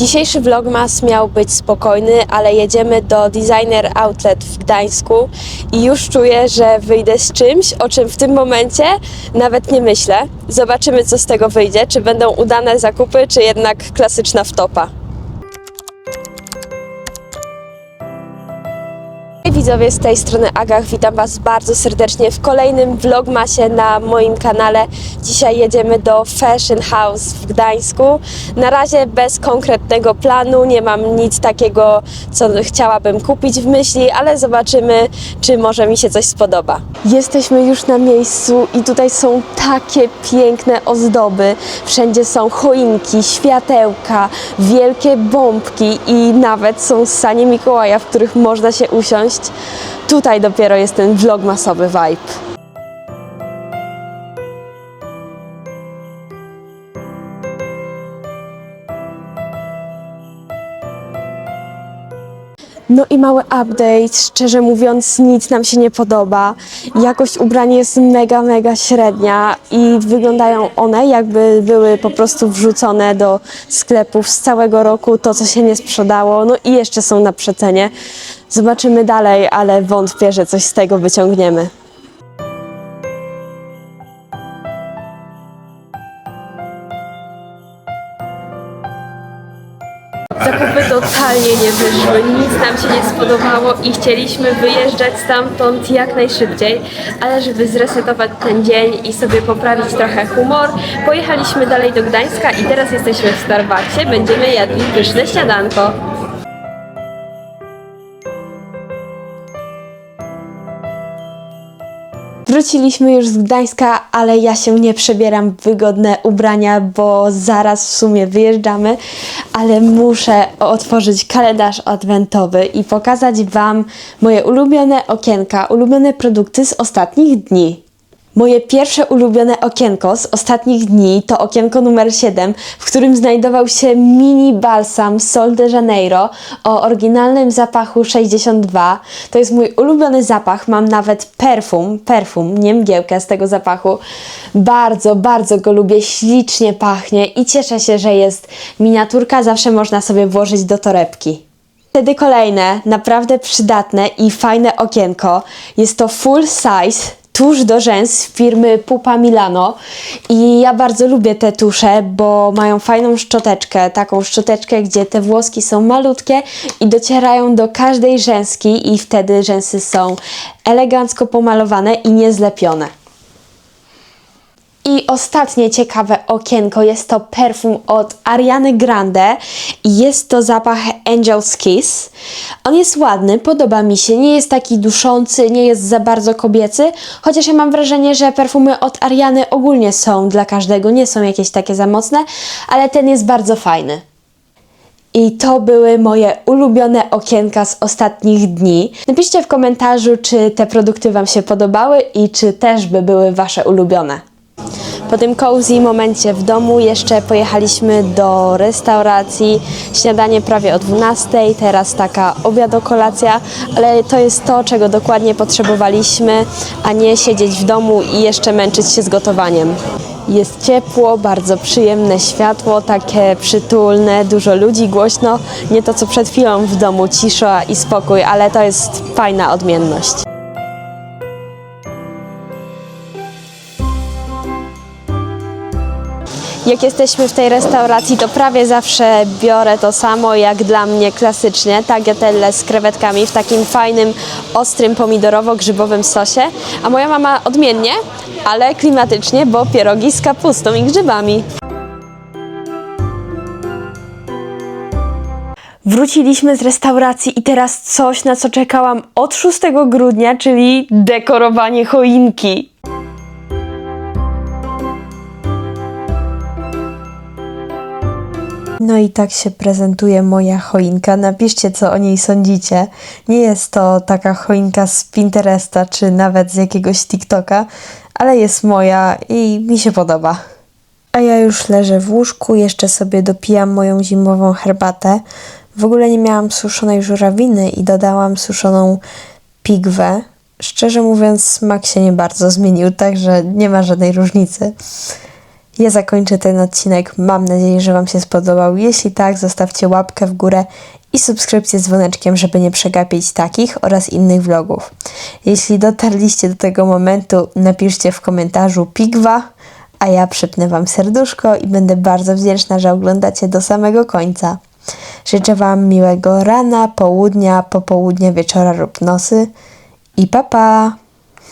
Dzisiejszy vlogmas miał być spokojny, ale jedziemy do Designer Outlet w Gdańsku i już czuję, że wyjdę z czymś, o czym w tym momencie nawet nie myślę. Zobaczymy, co z tego wyjdzie, czy będą udane zakupy, czy jednak klasyczna wtopa. Widzowie, z tej strony Agach, witam Was bardzo serdecznie w kolejnym vlogmasie na moim kanale. Dzisiaj jedziemy do Fashion House w Gdańsku. Na razie bez konkretnego planu, nie mam nic takiego, co chciałabym kupić w myśli, ale zobaczymy, czy może mi się coś spodoba. Jesteśmy już na miejscu i tutaj są takie piękne ozdoby. Wszędzie są choinki, światełka, wielkie bombki i nawet są sanie Mikołaja, w których można się usiąść. Tutaj dopiero jest ten vlogmasowy vibe. No i mały update, szczerze mówiąc nic nam się nie podoba. Jakość ubrań jest mega, mega średnia i wyglądają one jakby były po prostu wrzucone do sklepów z całego roku, to co się nie sprzedało, no i jeszcze są na przecenie. Zobaczymy dalej, ale wątpię, że coś z tego wyciągniemy. Zakupy totalnie nie wyszły, nic nam się nie spodobało i chcieliśmy wyjeżdżać stamtąd jak najszybciej, ale żeby zresetować ten dzień i sobie poprawić trochę humor, pojechaliśmy dalej do Gdańska i teraz jesteśmy w Starbucksie, będziemy jadli pyszne śniadanko. Wróciliśmy już z Gdańska, ale ja się nie przebieram w wygodne ubrania, bo zaraz w sumie wyjeżdżamy, ale muszę otworzyć kalendarz adwentowy i pokazać Wam moje ulubione okienka, ulubione produkty z ostatnich dni. Moje pierwsze ulubione okienko z ostatnich dni to okienko numer 7, w którym znajdował się mini balsam Sol de Janeiro o oryginalnym zapachu 62. To jest mój ulubiony zapach, mam nawet perfum, perfum, nie mgiełkę z tego zapachu. Bardzo, bardzo go lubię, ślicznie pachnie i cieszę się, że jest miniaturka, zawsze można sobie włożyć do torebki. Wtedy kolejne, naprawdę przydatne i fajne okienko. Jest to full size tusz do rzęs firmy Pupa Milano i ja bardzo lubię te tusze, bo mają fajną szczoteczkę, taką szczoteczkę, gdzie te włoski są malutkie i docierają do każdej rzęski i wtedy rzęsy są elegancko pomalowane i niezlepione. I ostatnie ciekawe okienko jest to perfum od Ariany Grande jest to zapach Angel's Kiss. On jest ładny, podoba mi się, nie jest taki duszący, nie jest za bardzo kobiecy, chociaż ja mam wrażenie, że perfumy od Ariany ogólnie są dla każdego, nie są jakieś takie za mocne, ale ten jest bardzo fajny. I to były moje ulubione okienka z ostatnich dni. Napiszcie w komentarzu, czy te produkty Wam się podobały i czy też by były Wasze ulubione. Po tym cozy momencie w domu jeszcze pojechaliśmy do restauracji. Śniadanie prawie o 12, teraz taka obiadokolacja, ale to jest to, czego dokładnie potrzebowaliśmy, a nie siedzieć w domu i jeszcze męczyć się z gotowaniem. Jest ciepło, bardzo przyjemne światło, takie przytulne, dużo ludzi, głośno. Nie to co przed chwilą w domu, cisza i spokój, ale to jest fajna odmienność. Jak jesteśmy w tej restauracji, to prawie zawsze biorę to samo, jak dla mnie klasycznie, tagliatelle z krewetkami w takim fajnym, ostrym pomidorowo-grzybowym sosie. A moja mama odmiennie, ale klimatycznie, bo pierogi z kapustą i grzybami. Wróciliśmy z restauracji i teraz coś, na co czekałam od 6 grudnia, czyli dekorowanie choinki. No i tak się prezentuje moja choinka. Napiszcie, co o niej sądzicie. Nie jest to taka choinka z Pinteresta, czy nawet z jakiegoś TikToka, ale jest moja i mi się podoba. A ja już leżę w łóżku, jeszcze sobie dopijam moją zimową herbatę. W ogóle nie miałam suszonej żurawiny i dodałam suszoną pigwę. Szczerze mówiąc, smak się nie bardzo zmienił, także nie ma żadnej różnicy. Ja zakończę ten odcinek. Mam nadzieję, że Wam się spodobał. Jeśli tak, zostawcie łapkę w górę i subskrypcję z dzwoneczkiem, żeby nie przegapić takich oraz innych vlogów. Jeśli dotarliście do tego momentu, napiszcie w komentarzu pigwa, a ja przypnę Wam serduszko i będę bardzo wdzięczna, że oglądacie do samego końca. Życzę Wam miłego rana, południa, popołudnia, wieczora lub nosy i pa pa!